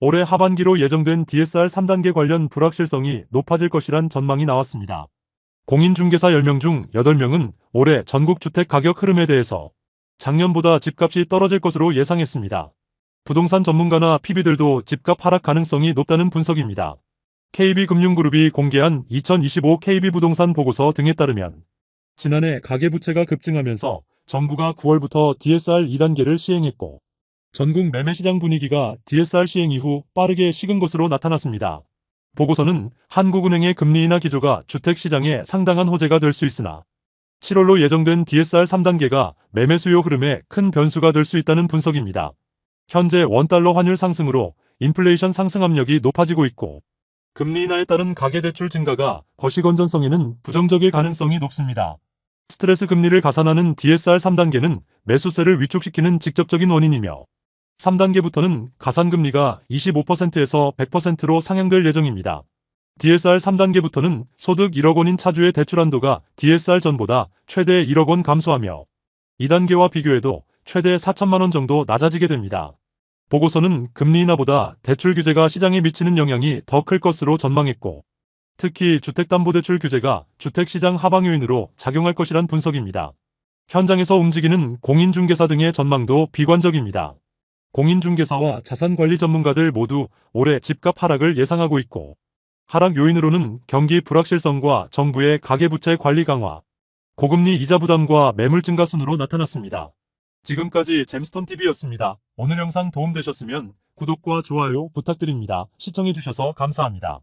올해 하반기로 예정된 DSR 3단계 관련 불확실성이 높아질 것이란 전망이 나왔습니다. 공인중개사 10명 중 8명은 올해 전국 주택 가격 흐름에 대해서 작년보다 집값이 떨어질 것으로 예상했습니다. 부동산 전문가나 PB들도 집값 하락 가능성이 높다는 분석입니다. KB금융그룹이 공개한 2025 KB부동산 보고서 등에 따르면 지난해 가계부채가 급증하면서 정부가 9월부터 DSR 2단계를 시행했고 전국 매매시장 분위기가 DSR 시행 이후 빠르게 식은 것으로 나타났습니다. 보고서는 한국은행의 금리 인하 기조가 주택시장에 상당한 호재가 될 수 있으나 7월로 예정된 DSR 3단계가 매매 수요 흐름에 큰 변수가 될 수 있다는 분석입니다. 현재 원달러 환율 상승으로 인플레이션 상승 압력이 높아지고 있고 금리 인하에 따른 가계대출 증가가 거시 건전성에는 부정적일 가능성이 높습니다. 스트레스 금리를 가산하는 DSR 3단계는 매수세를 위축시키는 직접적인 원인이며 3단계부터는 가산금리가 25%에서 100%로 상향될 예정입니다. DSR 3단계부터는 소득 1억 원인 차주의 대출 한도가 DSR 전보다 최대 1억 원 감소하며 2단계와 비교해도 최대 4천만 원 정도 낮아지게 됩니다. 보고서는 금리 인하보다 대출 규제가 시장에 미치는 영향이 더 클 것으로 전망했고 특히 주택담보대출 규제가 주택시장 하방 요인으로 작용할 것이란 분석입니다. 현장에서 움직이는 공인중개사 등의 전망도 비관적입니다. 공인중개사와 자산관리 전문가들 모두 올해 집값 하락을 예상하고 있고 하락 요인으로는 경기 불확실성과 정부의 가계부채 관리 강화, 고금리 이자 부담과 매물 증가 순으로 나타났습니다. 지금까지 잼스톤TV였습니다. 오늘 영상 도움되셨으면 구독과 좋아요 부탁드립니다. 시청해주셔서 감사합니다.